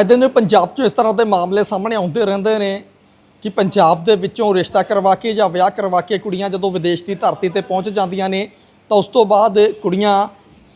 ਅੱਜ ਦਿਨ ਪੰਜਾਬ 'ਚੋਂ ਇਸ ਤਰ੍ਹਾਂ ਦੇ ਮਾਮਲੇ ਸਾਹਮਣੇ ਆਉਂਦੇ ਰਹਿੰਦੇ ਨੇ ਕਿ ਪੰਜਾਬ ਦੇ ਵਿੱਚੋਂ ਰਿਸ਼ਤਾ ਕਰਵਾ ਕੇ ਜਾਂ ਵਿਆਹ ਕਰਵਾ ਕੇ ਕੁੜੀਆਂ ਜਦੋਂ ਵਿਦੇਸ਼ ਦੀ ਧਰਤੀ ਤੇ ਪਹੁੰਚ ਜਾਂਦੀਆਂ ਨੇ, ਤਾਂ ਉਸ ਤੋਂ ਬਾਅਦ ਕੁੜੀਆਂ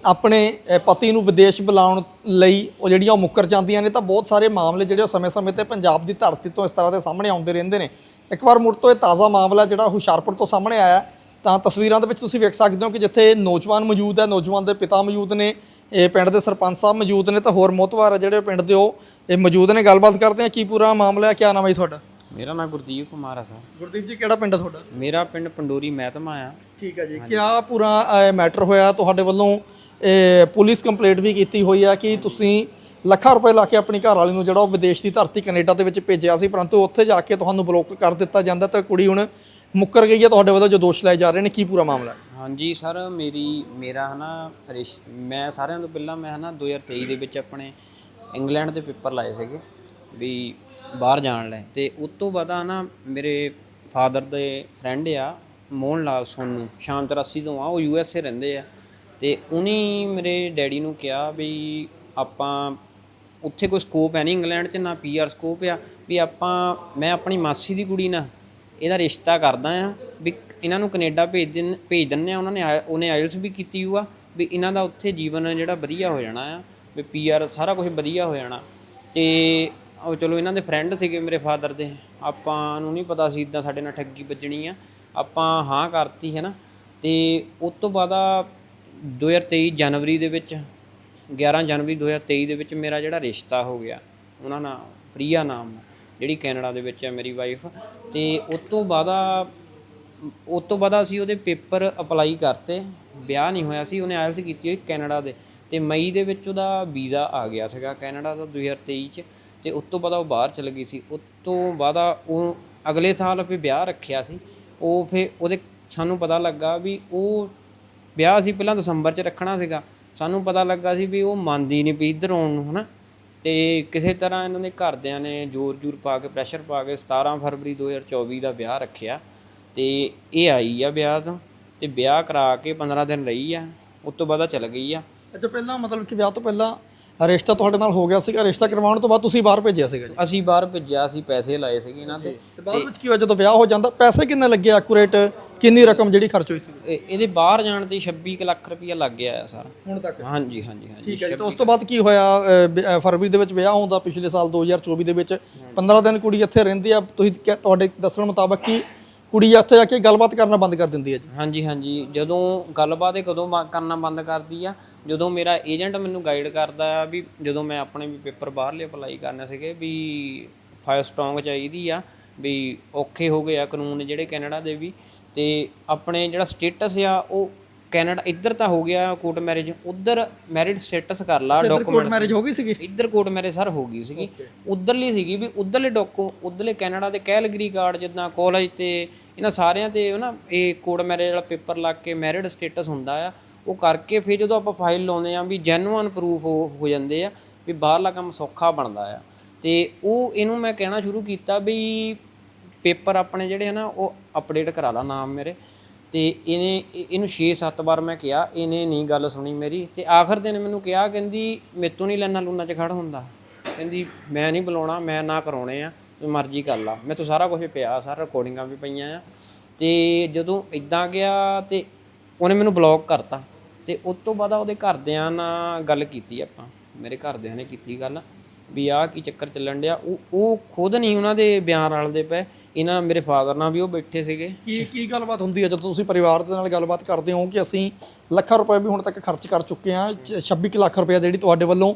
ਆਪਣੇ ਪਤੀ ਨੂੰ ਵਿਦੇਸ਼ ਬੁਲਾਉਣ ਲਈ ਉਹ ਜਿਹੜੀਆਂ ਉਹ ਮੁੱਕਰ ਜਾਂਦੀਆਂ ਨੇ, ਤਾਂ ਬਹੁਤ ਸਾਰੇ ਮਾਮਲੇ ਜਿਹੜੇ ਉਹ ਸਮੇਂ-ਸਮੇਂ ਤੇ ਪੰਜਾਬ ਦੀ ਧਰਤੀ ਤੋਂ ਇਸ ਤਰ੍ਹਾਂ ਦੇ ਸਾਹਮਣੇ ਆਉਂਦੇ ਰਹਿੰਦੇ ਨੇ। ਇੱਕ ਵਾਰ ਮੁੜ ਤੋਂ ਇਹ ਤਾਜ਼ਾ ਮਾਮਲਾ ਜਿਹੜਾ ਹੁਸ਼ਿਆਰਪੁਰ ਤੋਂ ਸਾਹਮਣੇ ਆਇਆ, ਤਾਂ ਤਸਵੀਰਾਂ ਦੇ ਵਿੱਚ ਤੁਸੀਂ ਵੇਖ ਸਕਦੇ ਹੋ ਕਿ ਜਿੱਥੇ ਨੌਜਵਾਨ ਮੌਜੂਦ ਹੈ, ਨੌਜਵਾਨ ਦੇ ਪਿਤਾ ਮੌਜੂਦ ਨੇ, ਇਹ ਪਿੰਡ ਦੇ ਸਰਪੰਚ ਸਾਹਿਬ ਮੌਜੂਦ ਨੇ, ਤਾਂ ਹੋਰ ਮੋਤਵਾਰ ਜਿਹੜੇ ਉਹ ਪਿੰਡ ਦੇ ਉਹ ਇਹ ਮੌਜੂਦ ਨੇ ਗੱਲਬਾਤ ਕਰਦੇ ਆ ਕੀ ਪੂਰਾ ਮਾਮਲਾ ਹੈ ਕੀ ਨਾਮ ਹੈ ਜੀ ਤੁਹਾਡਾ? ਮੇਰਾ ਨਾਮ ਗੁਰਦੀਪ ਕੁਮਾਰ ਆ ਸਰ। ਗੁਰਦੀਪ ਜੀ ਕਿਹੜਾ ਪਿੰਡ ਹੈ ਤੁਹਾਡਾ? ਮੇਰਾ ਪਿੰਡ ਪੰਡੋਰੀ ਮਹਿਤਮਾ ਆ। ਠੀਕ ਹੈ ਜੀ ਕਿਆ ਪੂਰਾ ਮੈਟਰ ਹੋਇਆ? ਤੁਹਾਡੇ ਵੱਲੋਂ ਇਹ ਪੁਲਿਸ ਕੰਪਲੇਂਟ ਵੀ ਕੀਤੀ ਹੋਈ ਆ ਕਿ ਤੁਸੀਂ ਲੱਖਾਂ ਰੁਪਏ ਲਾ ਕੇ ਆਪਣੀ ਘਰ ਵਾਲੀ ਨੂੰ ਜਿਹੜਾ ਉਹ ਵਿਦੇਸ਼ ਦੀ ਧਰਤੀ ਕੈਨੇਡਾ ਦੇ ਵਿੱਚ ਭੇਜਿਆ ਸੀ ਪਰੰਤੂ ਉੱਥੇ ਜਾ ਕੇ ਤੁਹਾਨੂੰ ਬਲੌਕ ਕਰ ਦਿੱਤਾ ਜਾਂਦਾ ਤਾਂ ਕੁੜੀ ਹੁਣ ਮੁੱਕਰ ਗਈ ਹੈ ਤੁਹਾਡੇ ਵੱਲੋਂ ਜੋ ਦੋਸ਼ ਲਾਏ ਜਾ ਰਹੇ ਨੇ ਕੀ ਪੂਰਾ ਮਾਮਲਾ ਹਾਂਜੀ ਸਰ ਮੇਰੀ ਮੇਰਾ ਹਨਾ ਮੈਂ ਸਾਰਿਆਂ ਤੋਂ ਪਹਿਲਾਂ ਮੈਂ ਹਨਾ 2023 ਦੇ ਵਿੱਚ ਆਪਣੇ ਇੰਗਲੈਂਡ ਦੇ ਪੇਪਰ ਲਾਏ ਸੀਗੇ ਵੀ ਬਾਹਰ ਜਾਣ ਲਈ ਤੇ ਉਸ ਤੋਂ ਬਾਅਦ ਆ ਨਾ ਮੇਰੇ ਫਾਦਰ ਦੇ ਫਰੈਂਡ ਆ, ਮੋਹਨ ਲਾਲ ਸੋਨੂ ਸ਼ਾਮ 83 ਤੋਂ ਆ, ਉਹ ਯੂ ਐਸ ਏ ਰਹਿੰਦੇ ਆ। ਤੇ ਉਨੀ ਮੇਰੇ ਡੈਡੀ ਨੂੰ ਕਿਹਾ ਵੀ ਆਪਾਂ ਉੱਥੇ ਕੋਈ ਸਕੋਪ ਹੈ ਨਹੀਂ ਇੰਗਲੈਂਡ 'ਚ, ਨਾ ਪੀਆਰ ਸਕੋਪ ਆ, ਵੀ ਆਪਾਂ, ਮੈਂ ਆਪਣੀ ਮਾਸੀ ਦੀ ਕੁੜੀ ਨਾਲ ਇਹਦਾ ਰਿਸ਼ਤਾ ਕਰਦਾ ਆ, ਵੀ ਇਹਨਾਂ ਨੂੰ ਕੈਨੇਡਾ ਭੇਜ ਦਿੰ ਭੇਜ ਦਿੰਨੇ ਆ। ਉਹਨਾਂ ਨੇ ਆਇ- ਉਹਨੇ ਆਇਲਸ ਵੀ ਕੀਤੀ ਹੋਆ, ਵੀ ਇਹਨਾਂ ਦਾ ਉੱਥੇ ਜੀਵਨ ਜਿਹੜਾ ਵਧੀਆ ਹੋ ਜਾਣਾ ਆ। ਵੀ ਪੀਆਰ ਸਾਰਾ ਕੁਝ ਵਧੀਆ ਹੋ ਜਾਣਾ। ਤੇ ਉਹ ਚਲੋ ਇਹਨਾਂ ਦੇ ਫਰੈਂਡ ਸੀਗੇ ਮੇਰੇ ਫਾਦਰ ਦੇ, ਆਪਾਂ ਨੂੰ ਨਹੀਂ ਪਤਾ ਸੀ ਇਦਾਂ ਸਾਡੇ ਨਾਲ ਠੱਗੀ ਵੱਜਣੀ ਆ। ਆਪਾਂ ਹਾਂ ਕਰਤੀ ਹੈ ਨਾ। ਤੇ ਉਸ ਤੋਂ ਬਾਅਦ ਆ 2023 ਜਨਵਰੀ ਦੇ ਵਿੱਚ 11 ਜਨਵਰੀ 2023 ਦੇ ਵਿੱਚ ਮੇਰਾ ਜਿਹੜਾ ਰਿਸ਼ਤਾ ਹੋ ਗਿਆ, ਉਹਨਾਂ ਨਾਲ ਪ੍ਰੀਆ ਨਾਮ, ਜਿਹੜੀ ਕੈਨੇਡਾ ਦੇ ਵਿੱਚ ਹੈ ਮੇਰੀ ਵਾਈਫ ਤੇ ਉਸ ਤੋਂ ਬਾਅਦ ਆ, ਉਸ ਤੋਂ ਬਾਅਦ ਅਸੀਂ ਉਹਦੇ ਪੇਪਰ ਅਪਲਾਈ ਕਰਤੇ। ਵਿਆਹ ਨਹੀਂ ਹੋਇਆ ਸੀ, ਉਹਨੇ ਆਇਲਸ ਕੀਤੀ ਹੋਈ ਕੈਨੇਡਾ ਦੇ। ਤੇ ਮਈ ਦੇ ਵਿੱਚ ਉਹਦਾ ਵੀਜ਼ਾ ਆ ਗਿਆ ਸੀਗਾ ਕੈਨੇਡਾ ਦਾ 2023 ਚ ਤੇ ਉਸ ਤੋਂ ਬਾਅਦ ਉਹ ਬਾਹਰ ਚਲ ਗਈ ਸੀ। ਉਸ ਤੋਂ ਬਾਅਦ ਉਹ ਅਗਲੇ ਸਾਲ ਫਿਰ ਵਿਆਹ ਰੱਖਿਆ ਸੀ। ਉਹ ਫਿਰ ਉਹਦੇ ਸਾਨੂੰ ਪਤਾ ਲੱਗਾ ਵੀ ਉਹ ਵਿਆਹ ਸੀ ਪਹਿਲਾਂ ਦਸੰਬਰ ਚ ਰੱਖਣਾ ਸੀਗਾ। ਸਾਨੂੰ ਪਤਾ ਲੱਗਾ ਸੀ ਵੀ ਉਹ ਮੰਨਦੀ ਨਹੀਂ ਪਈ ਇੱਧਰ ਆਉਣ ਨੂੰ, ਹਨਾ? ਤੇ ਕਿਸੇ ਤਰ੍ਹਾਂ ਇਹਨਾਂ ਦੇ ਘਰਦਿਆਂ ਨੇ ਜ਼ੋਰ ਜ਼ੋਰ ਪਾ ਕੇ ਪ੍ਰੈਸ਼ਰ ਪਾ ਕੇ 17 ਫਰਵਰੀ 2024 ਦਾ ਵਿਆਹ ਰੱਖਿਆ। ਤੇ ਇਹ ਆਈ ਆ ਵਿਆਹ ਤੋਂ ਤੇ ਵਿਆਹ ਕਰਾ ਕੇ 15 ਦਿਨ ਰਹੀ ਆ। ਉਸ ਤੋਂ ਬਾਅਦ ਆ ਚਲ ਗਈ ਆ। ਅੱਛਾ ਪਹਿਲਾਂ ਮਤਲਬ ਕਿ ਵਿਆਹ ਤੋਂ ਪਹਿਲਾਂ ਰਿਸ਼ਤਾ ਤੁਹਾਡੇ ਨਾਲ ਹੋ ਗਿਆ ਸੀਗਾ ਰਿਸ਼ਤਾ ਕਰਵਾਉਣ ਤੋਂ ਬਾਅਦ ਤੁਸੀਂ ਬਾਹਰ ਭੇਜਿਆ ਸੀਗਾ ਜੀ? ਅਸੀਂ ਬਾਹਰ ਭੇਜਿਆ ਸੀ ਪੈਸੇ ਲਾਏ ਸੀਗੇ ਇਹਨਾਂ ਤੇ। ਤੇ ਬਾਅਦ ਵਿੱਚ ਕੀ ਹੋਇਆ ਜਦੋਂ ਵਿਆਹ ਹੋ ਜਾਂਦਾ ਪੈਸੇ ਕਿੰਨੇ ਲੱਗੇ ਐਕੂਰੇਟ ਕਿੰਨੀ ਰਕਮ ਜਿਹੜੀ ਖਰਚ ਹੋਈ ਸੀ? ਇਹ- ਇਹਦੇ ਬਾਹਰ ਜਾਣ ਤੇ 26 ਕੁ ਲੱਖ ਰੁਪਇਆ ਲੱਗ ਗਿਆ ਆ ਸਾਰਾ। ਹੁਣ ਤੱਕ? ਹਾਂਜੀ ਹਾਂਜੀ ਹਾਂਜੀ ਠੀਕ ਹੈ ਜੀ ਤਾਂ ਉਸ ਤੋਂ ਬਾਅਦ ਕੀ ਹੋਇਆ ਅ, ਬ- ਅ, ਫਰਵਰੀ ਦੇ ਵਿੱਚ ਵਿਆਹ ਹੁੰਦਾ ਪਿਛਲੇ ਸਾਲ 2024 ਦੇ ਵਿੱਚ। 15 ਦਿਨ ਕੁੜੀ ਇੱਥੇ ਰਹਿੰਦੀ ਆ ਤੁਸੀਂ ਕਹਿ- ਤੁਹਾਡੇ ਦੱਸਣ ਮੁਤਾਬਕ ਕਿ ਕੁੜੀ ਇੱਥੇ ਜਾ ਕੇ ਗੱਲਬਾਤ ਕਰਨਾ ਬੰਦ ਕਰ ਦਿੰਦੀ ਹੈ ਜੀ। ਹਾਂਜੀ ਹਾਂਜੀ। ਜਦੋਂ ਗੱਲਬਾਤ ਇਹ ਕਦੋਂ ਬਾ- ਕਰਨਾ ਬੰਦ ਕਰਦੀ ਆ? ਜਦੋਂ ਮੇਰਾ ਏਜੰਟ ਮੈਨੂੰ ਗਾਈਡ ਕਰਦਾ ਆ ਵੀ ਜਦੋਂ ਮੈਂ ਆਪਣੇ ਵੀ ਪੇਪਰ ਬਾਹਰਲੇ ਅਪਲਾਈ ਕਰਨੇ ਸੀਗੇ ਵੀ ਫਾਈਵ ਸਟਰੋਂਗ ਚਾਹੀਦੀ ਆ, ਵੀ ਔਖੇ ਹੋ ਗਏ ਆ ਕਾਨੂੰਨ ਜਿਹੜੇ ਕੈਨੇਡਾ ਦੇ ਵੀ, ਤੇ ਆਪਣੇ ਜਿਹੜਾ ਸਟੇਟਸ ਆ, ਉਹ ਕੈਨੇਡਾ ਇੱਧਰ ਤਾਂ ਹੋ ਗਿਆ ਕੋਰਟ ਮੈਰਿਜ ਉੱਧਰ ਮੈਰਿਡ ਸਟੇਟਸ ਕਰ ਲਾ ਕੋਰਟ ਡਾਕੂਮੈਂਟ ਮੈਰਿਜ ਹੋ ਗਈ ਸੀਗੀ? ਇੱਧਰ ਕੋਰਟ ਮੈਰਿਜ ਸਰ ਹੋ ਗਈ ਸੀਗੀ। ਉਧਰਲੀ ਸੀਗੀ ਵੀ ਉਧਰਲੇ ਡਾਕੂ ਉਧਰਲੇ ਕੈਨੇਡਾ ਦੇ ਕੈਲਗਰੀ ਕਾਰਡ ਜਿੱਦਾਂ ਕਾਲਜ ਤੇ ਇਹਨਾਂ ਸਾਰਿਆਂ ਤੇ ਨਾ ਇਹ ਕੋਰਟ ਮੈਰਿਜ ਵਾਲਾ ਪੇਪਰ ਲੱਗ ਕੇ ਮੈਰਿਡ ਸਟੇਟਸ ਹੁੰਦਾ ਆ ਉਹ ਕਰਕੇ ਫਿਰ ਜਦੋਂ ਆਪਾਂ ਫਾਈਲ ਲਾਉਂਦੇ ਆ ਵੀ ਜੈਨੂਅਨ ਪ੍ਰੂਫ ਹੋ ਜਾਂਦੇ ਆ ਵੀ ਬਾਹਰਲਾ ਕੰਮ ਸੌਖਾ ਬਣਦਾ ਆ। ਤੇ ਉਹ ਇਹਨੂੰ ਮੈਂ ਕਹਿਣਾ ਸ਼ੁਰੂ ਕੀਤਾ ਵੀ ਪੇਪਰ ਆਪਣੇ ਜਿਹੜੇ ਹਨਾ ਉਹ ਅਪਡੇਟ ਕਰਾ ਲਾ ਨਾਮ ਮੇਰੇ। ਤੇ ਇਹਨੇ ਇਹਨੂੰ 6-7 ਵਾਰ ਮੈਂ ਕਿਹਾ, ਇਹਨੇ ਨਹੀਂ ਗੱਲ ਸੁਣੀ ਮੇਰੀ ਤੇ ਆਖਰ ਦਿਨ ਮੈਨੂੰ ਕਿਹਾ, ਕਹਿੰਦੀ ਮੇਤੋਂ ਨਹੀਂ ਲੈਣਾ ਲੂਣਾ ਚ ਖੜ ਹੁੰਦਾ। ਕਹਿੰਦੀ ਮੈਂ ਨਹੀਂ ਬੁਲਾਉਣਾ, ਮੈਂ ਨਾ ਕਰਾਉਣੇ ਆ ਮਰਜ਼ੀ ਕਰ ਲਾ। ਮੈਂ ਤੋਂ ਸਾਰਾ ਕੁਝ ਪਿਆ, ਸਾਰਾ ਰਿਕਾਰਡਿੰਗਾਂ ਵੀ ਪਈਆਂ ਆ। ਤੇ ਜਦੋਂ ਇਦਾਂ ਗਿਆ ਤੇ ਉਹਨੇ ਮੈਨੂੰ ਬਲੌਕ ਕਰਤਾ। ਤੇ ਉਸ ਤੋਂ ਬਾਅਦ ਉਹਦੇ ਘਰਦਿਆਂ ਨਾਲ ਗੱਲ ਕੀਤੀ ਆਪਾਂ। ਮੇਰੇ ਘਰਦਿਆਂ ਨੇ ਕੀਤੀ ਗੱਲ। ਵੀ ਆਹ ਕੀ ਚੱਕਰ ਚੱਲਣ ਡਿਆ? ਉਹ ਉਹ ਖੁਦ ਨਹੀਂ ਉਹਨਾਂ ਦੇ ਬਿਆਨ ਰਲਦੇ ਪਏ। ਇਹਨਾਂ ਮੇਰੇ ਫਾਦਰ ਨਾਲ ਵੀ ਉਹ ਬੈਠੇ ਸੀਗੇ। ਕੀ ਕੀ ਗੱਲਬਾਤ ਹੁੰਦੀ ਹੈ ਜਦੋਂ ਤੁਸੀਂ ਪਰਿਵਾਰ ਦੇ ਨਾਲ ਗੱਲਬਾਤ ਕਰਦੇ ਹੋ ਕਿ ਅਸੀਂ ਲੱਖਾਂ ਰੁਪਏ ਵੀ ਹੁਣ ਤੱਕ ਖਰਚ ਕਰ ਚੁੱਕੇ ਹਾਂ 26 ਕੁ ਲੱਖ ਰੁਪਏ ਜਿਹੜੀ ਤੁਹਾਡੇ ਵੱਲੋਂ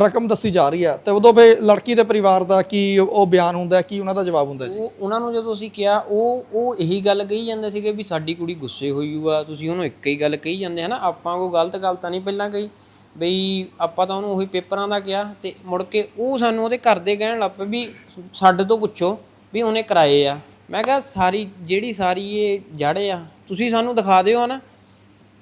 ਰਕਮ ਦੱਸੀ ਜਾ ਰਹੀ ਹੈ ਤੇ ਉਦੋਂ ਫੇ ਲੜਕੀ ਦੇ ਪਰਿਵਾਰ ਦਾ ਕੀ ਉਹ ਬਿਆਨ ਹੁੰਦਾ ਕੀ ਉਹਨਾਂ ਦਾ ਜਵਾਬ ਹੁੰਦਾ ਜੀ? ਉਹ ਉਹਨਾਂ ਨੂੰ ਜਦੋਂ ਅਸੀਂ ਕਿਹਾ ਉਹ ਉਹ ਇਹੀ ਗੱਲ ਕਹੀ ਜਾਂਦੇ ਸੀਗੇ ਵੀ ਸਾਡੀ ਕੁੜੀ ਗੁੱਸੇ ਹੋਈ ਹੋਊ ਆ ਤੁਸੀਂ ਉਹਨੂੰ ਇੱਕ ਹੀ ਗੱਲ ਕਹੀ ਜਾਂਦੇ ਹਨਾ ਆਪਾਂ ਕੋਈ ਗਲਤ ਗੱਲ ਤਾਂ ਨਹੀਂ ਪਹਿਲਾਂ ਕਹੀ। ਬਈ ਆਪਾਂ ਤਾਂ ਉਹਨੂੰ ਉਹੀ ਪੇਪਰਾਂ ਦਾ ਕਿਹਾ ਤੇ ਮੁੜ ਕੇ ਉਹ ਸਾਨੂੰ ਉਹਦੇ ਘਰ ਦੇ ਕਹਿਣ ਲੱਗ ਪਏ ਵੀ ਸਾਡੇ ਤੋਂ ਪੁੱਛੋ ਵੀ ਉਹਨੇ ਕਰਾਏ ਆ। ਮੈਂ ਕਿਹਾ, ਸਾਰੀ, ਜਿਹੜੀ ਸਾਰੀ ਇਹ ਜੜ ਆ, ਤੁਸੀਂ ਸਾਨੂੰ ਦਿਖਾ ਦਿਓ ਹਨਾ।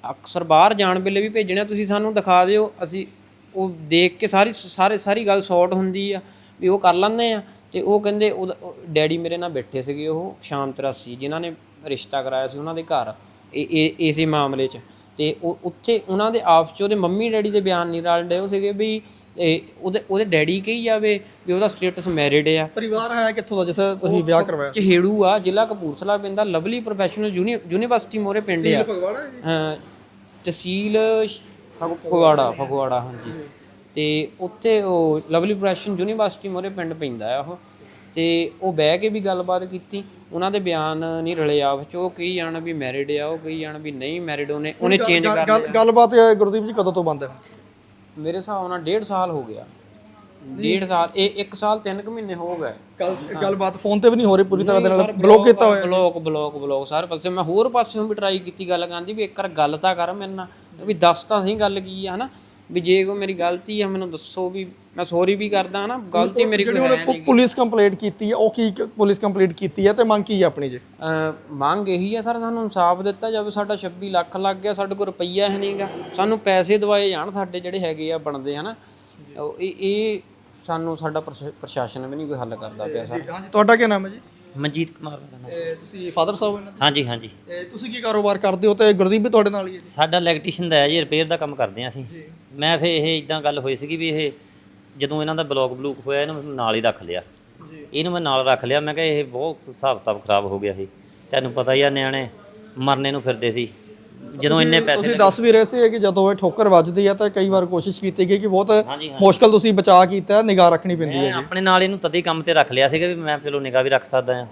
ਅਕਸਰ ਬਾਹਰ ਜਾਣ ਵੇਲੇ ਵੀ ਭੇਜਣਾ ਤੁਸੀਂ ਸਾਨੂੰ ਦਿਖਾ ਦਿਓ। ਅਸੀਂ ਉਹ ਦੇਖ ਕੇ ਸਾਰੀ, ਸਾਰੇ, ਸਾਰੀ ਗੱਲ ਸੌਟ ਹੁੰਦੀ ਆ ਵੀ ਉਹ ਕਰ ਲੈਂਦੇ ਆ। ਤੇ ਉਹ ਕਹਿੰਦੇ, ਉਹਦਾ- ਡੈਡੀ ਮੇਰੇ ਨਾਲ ਬੈਠੇ ਸੀਗੇ ਉਹ ਸ਼ਾਮ 83 ਜਿਨ੍ਹਾਂ ਨੇ ਰਿਸ਼ਤਾ ਕਰਾਇਆ ਸੀ ਉਹਨਾਂ ਦੇ ਘਰ, ਇਹ ਇਹ, ਇਸੇ ਮਾਮਲੇ 'ਚ। ਤੇ ਉਹ ਉੱਥੇ ਉਹਨਾਂ ਦੇ ਆਪਸ 'ਚ ਉਹਦੇ ਮੰਮੀ ਡੈਡੀ ਦੇ ਬਿਆਨ ਨਹੀਂ ਰਲਦੇ ਉਹ ਸੀਗੇ ਵੀ ਇਹ ਉਹਦੇ ਉਹਦੇ ਡੈਡੀ ਕਹੀ ਜਾਵੇ ਵੀ ਉਹਦਾ ਸਟੇਟਸ ਮੈਰਿਡ ਆ। ਪਰਿਵਾਰ ਹੈ ਕਿੱਥੋਂ ਦਾ ਜਿੱਥੇ ਤੁਸੀਂ ਵਿਆਹ ਕਰਵਾਇਆ? ਚਹੇੜੂ ਆ ਜ਼ਿਲ੍ਹਾ ਕਪੂਰਥਲਾ ਪੈਂਦਾ ਲਵਲੀ ਪ੍ਰੋਫੈਸ਼ਨਲ ਯੂਨੀਵਰਸਿਟੀ ਮੋਰੇ ਪਿੰਡ ਆ। ਹੈ ਤਹਿਸੀਲ ਫਗਵਾੜਾ ਫਗਵਾੜਾ ਹਾਂਜੀ। ਤੇ ਉੱਥੇ ਉਹ ਲਵਲੀ ਪ੍ਰੋਫੈਸ਼ਨ ਯੂਨੀਵਰਸਿਟੀ ਮੋਰੇ ਪਿੰਡ ਪੈਂਦਾ ਆ ਉਹ। ਤੇ ਉਹ ਬਹਿ ਕੇ ਵੀ ਗੱਲਬਾਤ ਕੀਤੀ ਉਹਨਾਂ ਦੇ ਬਿਆਨ ਨਹੀਂ ਰਲੇ ਆਪਸ ਚ ਉਹ ਕਹੀ ਜਾਣ ਵੀ ਮੈਰਿਡ ਆ ਉਹ ਕਹੀ ਜਾਣ ਵੀ ਨਹੀਂ ਮੈਰਿਡ ਉਹਨੇ ਉਹਨੇ ਚੇਂਜ ਕਰ ਗੱਲ ਗੱਲਬਾਤ ਗੁਰਦੀਪ ਜੀ ਕਦੋਂ ਤੋਂ ਬੰਦ ਹੈ? ਮੇਰੇ ਹਿਸਾਬ ਨਾਲ ਡੇਢ ਸਾਲ ਹੋ ਗਿਆ। ਡੇਢ ਸਾਲ ਇਹ 1 ਸਾਲ 3 ਕੁ ਮਹੀਨੇ ਹੋ ਗਏ। ਗੱਲ ਗੱਲਬਾਤ ਫੋਨ ਤੇ ਵੀ ਨਹੀਂ ਹੋ ਰਹੀ ਪੂਰੀ ਤਰ੍ਹਾਂ ਦੇ ਨਾਲ ਬਲੌਕ ਕੀਤਾ ਹੋਇਆ ਬਲੌਕ ਬਲੌਕ ਬਲੌਕ ਸਾਰੇ ਪਾਸੇ ਮੈਂ ਹੋਰ ਪਾਸਿਓਂ ਵੀ ਟਰਾਈ ਕੀਤੀ ਗੱਲ ਕਰਨ ਦੀ ਵੀ ਇੱਕ ਵਾਰ ਗੱਲ ਤਾਂ ਕਰ ਮੇਰੇ ਨਾਲ ਵੀ ਦੱਸ ਤਾਂ ਸਹੀ ਗੱਲ ਕੀ ਆ ਹਨਾ? ਵੀ ਜੇ ਕੋਈ ਮੇਰੀ ਗਲਤੀ ਆ ਮੈਨੂੰ ਦੱਸੋ ਵੀ ਮੈਂ ਸੌਰੀ ਵੀ ਕਰਦਾ ਹਨਾ ਗਲਤੀ ਮੇਰੀ ਕੋਈ ਹੈ ਪੁ- ਪੁਲਿਸ ਕੰਪਲੇਂਟ ਕੀਤੀ ਹੈ ਉਹ ਕੀ ਪੁਲਿਸ ਕੰਪਲੀਟ ਕੀਤੀ ਹੈ ਤੇ ਮੰਗ ਕੀ ਹੈ ਆਪਣੀ ਜੀ? ਮੰਗ ਇਹੀ ਆ ਸਰ ਸਾਨੂੰ ਇਨਸਾਫ ਦਿੱਤਾ ਜਾਵੇ ਸਾਡਾ 26 ਲੱਖ ਲੱਗ ਗਿਆ ਸਾਡੇ ਕੋਲ ਰੁਪਈਆ ਹੈ ਨਹੀਂਗਾ ਸਾਨੂੰ ਪੈਸੇ ਦਵਾਏ ਜਾਣ ਸਾਡੇ ਜਿਹੜੇ ਹੈਗੇ ਆ ਬਣਦੇ ਹਨਾ? ਇਹ ਇਹ ਸਾਨੂੰ ਸਾਡਾ ਪ੍ਰਸ਼ਾ- ਪ੍ਰਸ਼ਾਸਨ ਵੀ ਨਹੀਂ ਕੋਈ ਹੱਲ ਕਰਦਾ ਪਿਆ ਸਰ। ਤੁਹਾਡਾ ਕੀ ਨਾਮ ਹੈ ਜੀ? ਮਨਜੀਤ ਕੁਮਾਰ ਦਾ ਨਾਮ। ਤੁਸੀਂ ਫਾਦਰ ਸਾਹਿਬ ਇਹਨਾਂ ਹਾਂਜੀ ਹਾਂਜੀ। ਦੇ ਤੁਸੀਂ ਕੀ ਕਾਰੋਬਾਰ ਕਰਦੇ ਹੋ ਤੇ ਗੁਰਦੀਪ ਵੀ ਤੁਹਾਡੇ ਨਾਲ ਹੀ ਹੈ ਸਾਡਾ ਇਲੈਕਟ੍ਰੀਸ਼ੀਅਨ ਦਾ ਹੈ ਜੀ ਰਿਪੇਅਰ ਦਾ ਕੰਮ ਕਰਦੇ ਹਾਂ ਅਸੀਂ। ਮੈਂ ਫੇ ਇਹ ਇਦਾਂ ਗੱਲ ਹੋਈ ਸੀਗੀ ਵੀ ਇਹ ਜਦੋਂ ਇਹਨਾਂ ਦਾ ਬਲੌਕ ਬਲੂਕ ਹੋਇਆ ਇਹਨੂੰ ਮੈਂ ਨਾਲ ਹੀ ਰੱਖ ਲਿਆ। ਇਹਨੂੰ ਮੈਂ ਨਾਲ ਰੱਖ ਲਿਆ ਮੈਂ ਕਿਹਾ ਇਹ ਬਹੁਤ ਹਿਸਾਬ ਕਿਤਾਬ ਖਰਾਬ ਹੋ ਗਿਆ ਸੀ ਤੁਹਾਨੂੰ ਪਤਾ ਹੀ ਆ ਨਿਆਣੇ ਮਰਨੇ ਨੂੰ ਫਿਰਦੇ ਸੀ। ਜਦੋਂ ਇੰਨੇ ਪੈਸੇ ਤੁਸੀਂ ਦੱਸ ਵੀ ਰਹੇ ਸੀ ਕਿ ਜਦੋਂ ਇਹ ਠੋਕਰ ਵੱਜਦੀ ਹੈ ਤਾਂ ਕਈ ਵਾਰ ਕੋਸ਼ਿਸ਼ ਕੀਤੀ ਗਈ ਕਿ ਬਹੁਤ ਹਾਂ ਮੁਸ਼ਕਲ ਤੁਸੀਂ ਬਚਾ ਕੀਤਾ ਨਿਗਾਹ ਰੱਖਣੀ ਪੈਂਦੀ ਹੈ ਮੈਂ ਆਪਣੇ ਨਾਲ ਇਹਨੂੰ ਤਦੇ ਕੰਮ ਤੇ ਰੱਖ ਲਿਆ ਸੀਗਾ ਵੀ ਮੈਂ ਚਲੋ ਨਿਗਾਹ ਵੀ ਰੱਖ ਸਕਦਾ ਆ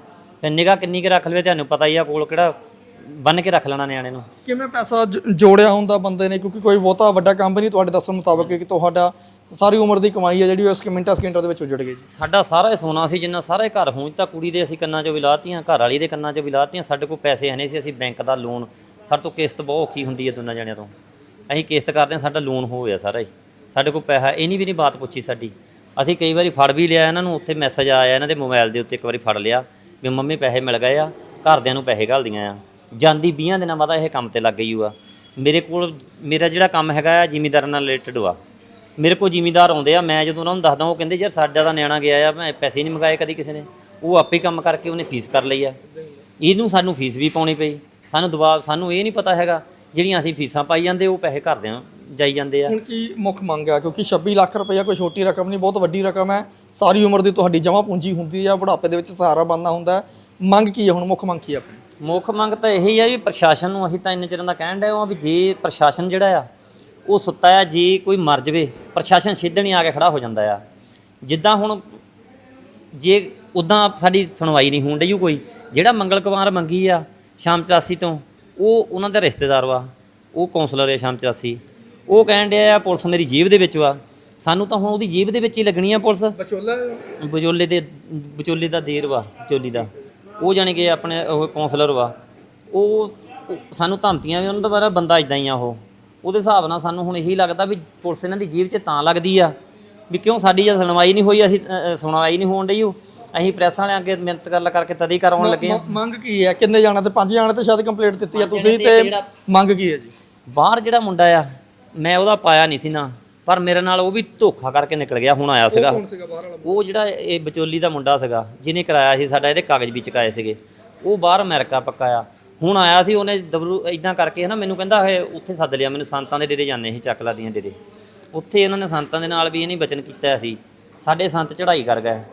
ਫਿਰ ਨਿਗਾਹ ਕਿੰਨੀ ਕੁ ਰੱਖ ਲਵੇ ਤੁਹਾਨੂੰ ਪਤਾ ਹੀ ਆ ਕੋਲ ਕਿਹੜਾ ਬੰਨ ਕੇ ਰੱਖ ਲੈਣਾ ਨਿਆਣੇ ਨੂੰ। ਕਿਵੇਂ ਪੈਸਾ ਜ- ਜੋੜਿਆ ਹੁੰਦਾ ਬੰਦੇ ਨੇ? ਕਿਉਂਕਿ ਕੋਈ ਬਹੁਤਾ ਵੱਡਾ ਕੰਮ ਨਹੀਂ ਤੁਹਾਡੇ ਦੱਸਣ ਮੁਤਾਬਕ ਕਿ ਤੁਹਾਡਾ ਸਾਰੀ ਉਮਰ ਦੀ ਕਮਾਈ ਹੈ ਜਿਹੜੀ ਉਹ ਇਸ ਮਿੰਟਾਂ ਸਕਿੰਟਾਂ ਦੇ ਵਿੱਚ ਉਜੜ ਗਈ ਜੀ। ਸਾਡਾ ਸਾਰਾ ਹੀ ਸੋਨਾ ਸੀ, ਜਿੰਨਾ ਸਾਰੇ ਘਰ ਹੋਂ ਤਾਂ ਕੁੜੀ ਦੇ ਅਸੀਂ ਕੰਨਾਂ 'ਚੋਂ ਵੀ ਲਾਤੀਆਂ, ਘਰ ਵਾਲੀ ਦੇ ਕੰਨਾਂ 'ਚੋਂ ਵੀ ਲਾਤੀਆਂ, ਸਾਡੇ ਕੋਲ ਪੈਸੇ ਹੈ ਨਹੀਂ ਸੀ, ਅਸੀਂ ਬੈਂਕ ਦਾ ਲੋਨ ਸਾਡੇ ਤੋਂ ਕਿਸ਼ਤ ਬਹੁਤ ਔਖੀ ਹੁੰਦੀ ਹੈ ਦੋਨਾਂ ਜਣਿਆਂ ਤੋਂ। ਅਸੀਂ ਕਿਸ਼ਤ ਕਰਦੇ ਹਾਂ, ਸਾਡਾ ਲੋਨ ਹੋ ਗਿਆ ਸਾਰਾ ਹੀ। ਸਾਡੇ ਕੋਲ ਪੈਸਾ, ਇਹ ਨਹੀਂ ਵੀ ਨਹੀਂ ਬਾਤ ਪੁੱਛੀ ਸਾਡੀ। ਅਸੀਂ ਕਈ ਵਾਰੀ ਫੜ ਵੀ ਲਿਆ ਇਹਨਾਂ ਨੂੰ, ਉੱਥੇ ਮੈਸੇਜ ਆਇਆ ਇਹਨਾਂ ਦੇ ਮੋਬਾਈਲ ਦੇ ਉੱਤੇ ਇੱਕ ਵਾਰੀ ਫੜ ਲਿਆ ਵੀ ਮੰਮੀ ਪੈਸੇ ਮਿਲ ਗਏ ਆ, ਘਰਦਿਆਂ ਨੂੰ ਪੈਸੇ ਘੱਲਦੀਆਂ ਆ। ਜਾਂਦੀ 20 ਦਿਨਾਂ ਬਾਅਦ ਇਹ ਕੰਮ ਤੇ ਲੱਗ ਗਈ ਆ। ਮੇਰੇ ਕੋਲ, ਮੇਰਾ ਜਿਹੜਾ ਕੰਮ ਹੈਗਾ ਆ, ਜ਼ਿਮੀਦਾਰਾਂ ਨਾਲ ਰਿਲੇਟਡ ਆ। ਮੇਰੇ ਕੋਲ ਜ਼ਿਮੀਦਾਰ ਆਉਂਦੇ ਆ ਮੈਂ ਜਦੋਂ ਉਹਨਾਂ ਨੂੰ ਦੱਸਦਾ ਉਹ ਕਹਿੰਦੇ ਯਾਰ ਸਾਡਾ ਤਾਂ ਨਿਆਣਾ ਗਿਆ ਆ ਮੈਂ ਪੈਸੇ ਨਹੀਂ ਮੰਗਾਏ ਕਦੀ ਕਿਸੇ ਨੇ। ਉਹ ਆਪੇ ਕੰਮ ਕਰਕੇ ਉਹਨੇ ਫੀਸ ਕਰ ਲਈ ਆ। ਇਹਨੂੰ ਸਾਨੂੰ ਫੀਸ ਵੀ ਪਾਉਣੀ ਪਈ। ਸਾਨੂੰ ਦਬਾਅ ਸਾਨੂੰ ਇਹ ਨਹੀਂ ਪਤਾ ਹੈਗਾ ਜਿਹੜੀਆਂ ਅਸੀਂ ਫੀਸਾਂ ਪਾਈ ਜਾਂਦੇ ਉਹ ਪੈਸੇ ਘਰਦਿਆਂ ਜਾਈ ਜਾਂਦੇ ਆ। ਹੁਣ ਕੀ ਮੁੱਖ ਮੰਗ ਹੈ ਕਿਉਂਕਿ 26 ਲੱਖ ਰੁਪਇਆ ਕੋਈ ਛੋਟੀ ਰਕਮ ਨਹੀਂ ਬਹੁਤ ਵੱਡੀ ਰਕਮ ਹੈ। ਸਾਰੀ ਉਮਰ ਦੀ ਤੁਹਾਡੀ ਜਮ੍ਹਾਂ ਪੂੰਜੀ ਹੁੰਦੀ ਹੈ ਬੁਢਾਪੇ ਦੇ ਵਿੱਚ ਸਹਾਰਾ ਬਣਨਾ ਹੁੰਦਾ ਮੰਗ ਕੀ ਹੈ ਹੁਣ ਮੁੱਖ ਮੰਗ ਕੀ ਹੈ ਆਪਣੀ? ਮੁੱਖ ਮੰਗ ਤਾਂ ਇਹੀ ਆ ਵੀ ਪ੍ਰਸ਼ਾਸਨ ਨੂੰ ਅਸੀਂ ਤਾਂ ਇੰਨੇ ਚਿਰਾਂ ਦਾ ਕਹਿਣ ਡਏ ਹਾਂ ਵੀ ਜੇ ਪ੍ਰਸ਼ਾਸਨ ਜਿਹੜਾ ਆ ਉਹ ਸੁੱਤਾ ਆ ਜੇ ਕੋਈ ਮਰ ਜਵੇ ਪ੍ਰਸ਼ਾਸਨ ਸਿੱਧਣ ਹੀ ਆ ਕੇ ਖੜਾ ਹੋ ਜਾਂਦਾ ਆ। ਜਿੱਦਾਂ ਹੁਣ ਜੇ ਉਦਾਂ ਸਾਡੀ ਸੁਣਵਾਈ ਨਹੀਂ ਹੋਣ ਡਈ ਕੋਈ ਜਿਹੜਾ ਮੰਗਲ ਕੁਮਾਰ ਮੰਗੀ ਆ ਸ਼ਾਮ 84 ਤੋਂ ਉਹ ਉਹਨਾਂ ਦਾ ਰਿਸ਼ਤੇਦਾਰ ਵਾ ਉਹ ਕਾਉਂਸਲਰ ਹੈ ਸ਼ਾਮ 84 ਉਹ ਕਹਿਣ ਡਿਆ ਆ ਪੁਲਿਸ ਮੇਰੀ ਜੇਬ ਦੇ ਵਿੱਚ ਵਾ। ਸਾਨੂੰ ਤਾਂ ਹੁਣ ਉਹਦੀ ਜੇਬ ਦੇ ਵਿੱਚ ਹੀ ਲੱਗਣੀ ਆ ਪੁਲਿਸ। ਬਚੋਲਾ ਵਿਚੋਲੇ ਦੇ ਵਿਚੋਲੇ ਦਾ ਦੇਰ ਵਾ ਵਿਚੋਲੀ ਦਾ। ਉਹ ਜਾਣੀ ਕਿ ਆਪਣੇ ਉਹ ਕਾਉਂਸਲਰ ਵਾ। ਉਹ ਉਹ ਸਾਨੂੰ ਧਮਕੀਆਂ ਵੀ ਉਹਨਾਂ ਦਾ ਬਾਰੇ ਬੰਦਾ ਇਦਾਂ ਹੀ ਆ ਉਹ। ਉਹਦੇ ਹਿਸਾਬ ਨਾਲ ਸਾਨੂੰ ਹੁਣ ਇਹੀ ਲੱਗਦਾ ਵੀ ਪੁਲਿਸ ਇਹਨਾਂ ਦੀ ਜੀਬ 'ਚ ਤਾਂ ਲੱਗਦੀ ਆ ਵੀ ਕਿਉਂ ਸਾਡੀ ਜੇ ਸੁਣਵਾਈ ਨਹੀਂ ਹੋਈ ਅਸੀਂ ਅ, ਸੁਣਵਾਈ ਨਹੀਂ ਹੋਣ ਡਈ ਉਹ। ਅਸੀਂ ਪ੍ਰੈਸ ਵਾਲਿਆਂ ਅੱਗੇ ਮਿਹਨਤ ਕਰ ਕਰਕੇ ਤਦੀ ਕਰਾਉਣ ਲੱਗੇ ਆ। ਮੰਗ ਕੀ ਹੈ? ਕਿੰਨੇ ਜਾਣਾ ਤੇ? ਪੰਜ ਜਾਣਾ ਤੇ ਸ਼ਾਇਦ ਕੰਪਲੀਟ ਦਿੱਤੀ ਹੈ ਤੁਸੀਂ ਤੇ ਮੰਗ ਕੀ ਹੈ ਜੀ? ਬਾਹਰ ਜਿਹੜਾ ਮੁੰਡਾ ਆ ਮੈਂ ਉਹਦਾ ਪਾਇਆ ਨਹੀਂ ਸੀ ਨਾ ਪਰ ਮੇਰੇ ਨਾਲ ਉਹ ਵੀ ਧੋਖਾ ਕਰਕੇ ਨਿਕਲ ਗਿਆ ਹੁਣ ਆਇਆ ਸੀਗਾ। ਸੀਗਾ ਬਾਹਰ ਵਾਲਾ ਉਹ ਜਿਹੜਾ ਇਹ ਵਿਚੋਲੀ ਦਾ ਮੁੰਡਾ ਸੀਗਾ ਜਿਹਨੇ ਕਰਾਇਆ ਸੀ ਸਾਡਾ ਇਹਦੇ ਕਾਗਜ਼ ਵੀ ਚੁਕਾਏ ਸੀਗੇ। ਉਹ ਬਾਹਰ ਅਮਰੀਕਾ ਪੱਕਾ ਆ। ਹੁਣ ਆਇਆ ਸੀ, ਉਹਨੇ ਦਬਰੂ ਇਦਾਂ ਕਰਕੇ ਹਨਾ, ਮੈਨੂੰ ਕਹਿੰਦਾ ਇਹ ਉੱਥੇ ਸੱਦ ਲਿਆ, ਮੈਨੂੰ ਸੰਤਾਂ ਦੇ ਡੇਰੇ ਜਾਂਦੇ ਸੀ ਚੱਕਲਾ ਦੀਆਂ ਡੇਰੇ। ਉੱਥੇ ਇਹਨਾਂ ਨੇ ਸੰਤਾਂ ਦੇ ਨਾਲ ਵੀ ਇਹਨੇ ਬਚਨ ਕੀਤਾ ਸੀ। ਸਾਡੇ ਸੰਤ ਚੜ੍ਹਾਈ ਕਰ ਗਏ।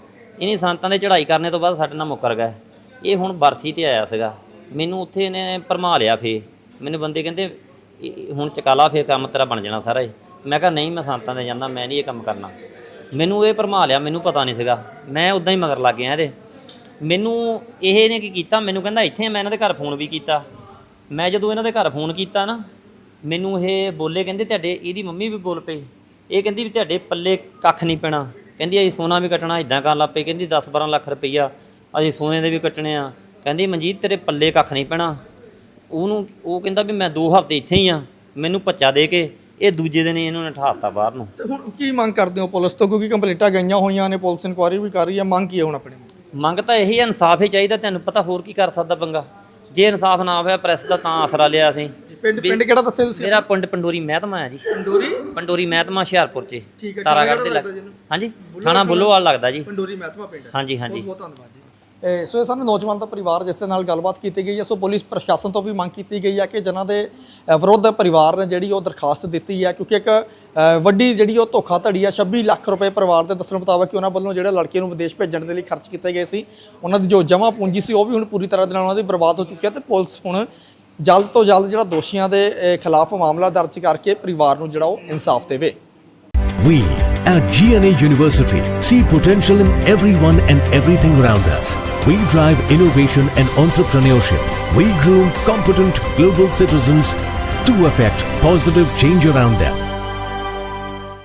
ਇਹਨੇ ਸੰਤਾਂ ਦੇ ਚੜ੍ਹਾਈ ਕਰਨੇ ਤੋਂ ਬਾਅਦ ਸਾਡੇ ਨਾਲ ਮੁੱਕਰ ਗਏ। ਇਹ ਹੁਣ ਬਰਸੀ ਤੇ ਆਇਆ ਸੀਗਾ। ਮੈਨੂੰ ਉੱਥੇ ਇਹਨੇ ਭਰਮਾ ਲਿਆ ਫੇ ਮੈਨੂੰ ਬੰਦੇ ਕਹਿੰਦੇ ਹੁਣ ਚਕਾਲਾ ਫੇ ਕੰਮ ਤੇਰਾ ਬਣ ਜਾਣਾ ਸਾਰਾ ਹੀ ਮੈਂ ਕਿਹਾ, ਨਹੀਂ, ਮੈਂ ਸੰਤਾਂ ਦੇ ਜਾਂਦਾ, ਮੈਂ ਨਹੀਂ ਇਹ ਕੰਮ ਕਰਨਾ। ਮੈਨੂੰ ਇਹ ਭਰਮਾ ਲਿਆ, ਮੈਨੂੰ ਪਤਾ ਨਹੀਂ ਸੀਗਾ। ਮੈਂ ਉਦਾਂ ਹੀ ਮਗਰ ਲੱਗ ਗਿਆ ਇਹਦੇ। ਮੈਨੂੰ ਇਹ ਨੇ ਕੀ ਕੀਤਾ? ਮੈਨੂੰ ਕਹਿੰਦਾ, ਇੱਥੇ ਮੈਂ ਇਹਨਾਂ ਦੇ ਘਰ ਫੋਨ ਵੀ ਕੀਤਾ। ਮੈਂ ਜਦੋਂ ਇਹਨਾਂ ਦੇ ਘਰ ਫੋਨ ਕੀਤਾ ਨਾ, ਮੈਨੂੰ ਇਹ ਬੋਲੇ ਕਹਿੰਦੇ, ਤੁਹਾਡੇ, ਇਹਦੀ ਮੰਮੀ ਵੀ ਬੋਲ ਪਈ। ਇਹ ਕਹਿੰਦੀ ਵੀ, ਤੁਹਾਡੇ ਪੱਲੇ ਕੱਖ ਨਹੀਂ ਪੈਣਾ। ਕਹਿੰਦੀ, ਅਸੀਂ ਸੋਨਾ ਵੀ ਕੱਟਣਾ ਇਦਾਂ ਕਰ ਲੱਗ ਪਈ ਕਹਿੰਦੀ 10 12 ਲੱਖ ਰੁਪਈਆ ਅਸੀਂ ਸੋਨੇ ਦੇ ਵੀ ਕੱਟਣੇ ਆ। ਕਹਿੰਦੀ, ਮਨਜੀਤ, ਤੇਰੇ ਪੱਲੇ ਕੱਖ ਨਹੀਂ ਪੈਣਾ। ਉਹਨੂੰ, ਉਹ ਕਹਿੰਦਾ ਵੀ, ਮੈਂ 2 ਹਫ਼ਤੇ ਇੱਥੇ ਹੀ ਆ, ਮੈਨੂੰ ਪੱਚਾ ਦੇ ਕੇ, ਇਹ ਦੂਜੇ ਦਿਨ ਹੀ ਇਹਨੂੰ ਨੇ ਠਾਤਾ ਬਾਹਰ ਨੂੰ। ਤੇ ਹੁਣ ਕੀ ਮੰਗ ਕਰਦੇ ਹੋ ਪੁਲਿਸ ਤੋਂ? ਕਿਉਂਕਿ ਕੰਪਲੇਂਟਾਂ ਗਈਆਂ ਹੋਈਆਂ ਨੇ, ਪੁਲਿਸ ਇਨਕੁਆਇਰੀ ਵੀ ਕਰ ਰਹੀ ਹੈ ਮੰਗ ਕੀ ਹੈ ਹੁਣ ਆਪਣੀ ਮੰਗ ਤਾਂ ਇਹੀ ਹੈ, ਇਨਸਾਫ ਹੀ ਚਾਹੀਦਾ ਤੈਨੂੰ ਪਤਾ ਹੋਰ ਕੀ ਕਰ ਸਕਦਾ ਬੰਗਾ ਜੇ ਇਨਸਾਫ ਨਾ ਹੋਇਆ ਪ੍ਰੈਸ ਦਾ ਤਾਂ ਆਸਰਾ ਲਿਆ ਸੀ ਪਿੰਡ ਪਿੰਡ ਕਿਹੜਾ ਦੱਸਿਆ ਤੁਸੀਂ? ਮੇਰਾ ਪਿੰਡ ਪੰਡੋਰੀ ਮਹਿਤਮਾ ਹੈ ਜੀ। ਪੰਡੋਰੀ? ਪੰਡੋਰੀ ਮਹਿਤਮਾ ਹੁਸ਼ਿਆਰਪੁਰ ਚ ਠੀਕ ਹੈ, ਤਾਰਾਗੜ੍ਹ ਥਾਣਾ ਦੇ ਕਿਹੜਾ ਲੱਗਦਾ ਹਾਂਜੀ ਥਾਣਾ ਬੁੱਲੋਵਾਲ ਲੱਗਦਾ ਜੀ। ਪੰਡੋਰੀ ਮਹਿਤਮਾ ਪਿੰਡ ਹਾਂਜੀ ਹਾਂਜੀ। ਬਹੁਤ ਧੰਨਵਾਦ ਜੀ। ਇਹ ਸੋ ਇਹ ਸਾਨੂੰ ਨੌਜਵਾਨ ਦਾ ਪਰਿਵਾਰ ਜਿਸ ਦੇ ਨਾਲ ਗੱਲਬਾਤ ਕੀਤੀ ਗਈ ਹੈ ਸੋ ਪੁਲਿਸ ਪ੍ਰਸ਼ਾਸਨ ਤੋਂ ਵੀ ਮੰਗ ਕੀਤੀ ਗਈ ਹੈ ਕਿ ਜਿਨ੍ਹਾਂ ਦੇ ਅ, ਵਿਰੁੱਧ ਪਰਿਵਾਰ ਨੇ ਜਿਹੜੀ ਉਹ ਦਰਖਾਸਤ ਦਿੱਤੀ ਹੈ ਕਿਉਂਕਿ ਇੱਕ ਵੱਡੀ ਜਿਹੜੀ ਉਹ ਧੋਖਾਧੜੀ ਆ 26 ਲੱਖ ਰੁਪਏ ਪਰਿਵਾਰ ਦੇ ਦੱਸਣ ਮੁਤਾਬਕ ਕਿ ਉਹਨਾਂ ਵੱਲੋਂ ਜਿਹੜੇ ਲੜਕੇ ਨੂੰ ਵਿਦੇਸ਼ ਭੇਜਣ ਦੇ ਲਈ ਖਰਚ ਕੀਤੇ ਗਏ ਸੀ ਉਹਨਾਂ ਦੀ ਜੋ ਜਮ੍ਹਾਂ ਪੂੰਜੀ ਸੀ ਉਹ ਵੀ ਹੁਣ ਪੂਰੀ ਤਰ੍ਹਾਂ ਦੇ ਨਾਲ ਉਹਨਾਂ ਦੀ ਬਰਬਾਦ ਹੋ ਚੁੱਕੀ ਹੈ ਤੇ ਪੁਲਿਸ ਹੁਣ ਜਲਦ ਤੋਂ ਜਲਦ ਜਿਹੜਾ ਦੋਸ਼ੀਆਂ ਦੇ ਅ, ਖਿਲਾਫ ਮਾਮਲਾ ਦਰਜ ਕਰਕੇ ਪਰਿਵਾਰ ਨੂੰ ਜਿਹੜਾ ਉਹ ਇਨਸਾਫ ਦੇਵੇ We at GNA University see potential in everyone and everything around us. We drive innovation and entrepreneurship. We groom competent global citizens to affect positive change around them.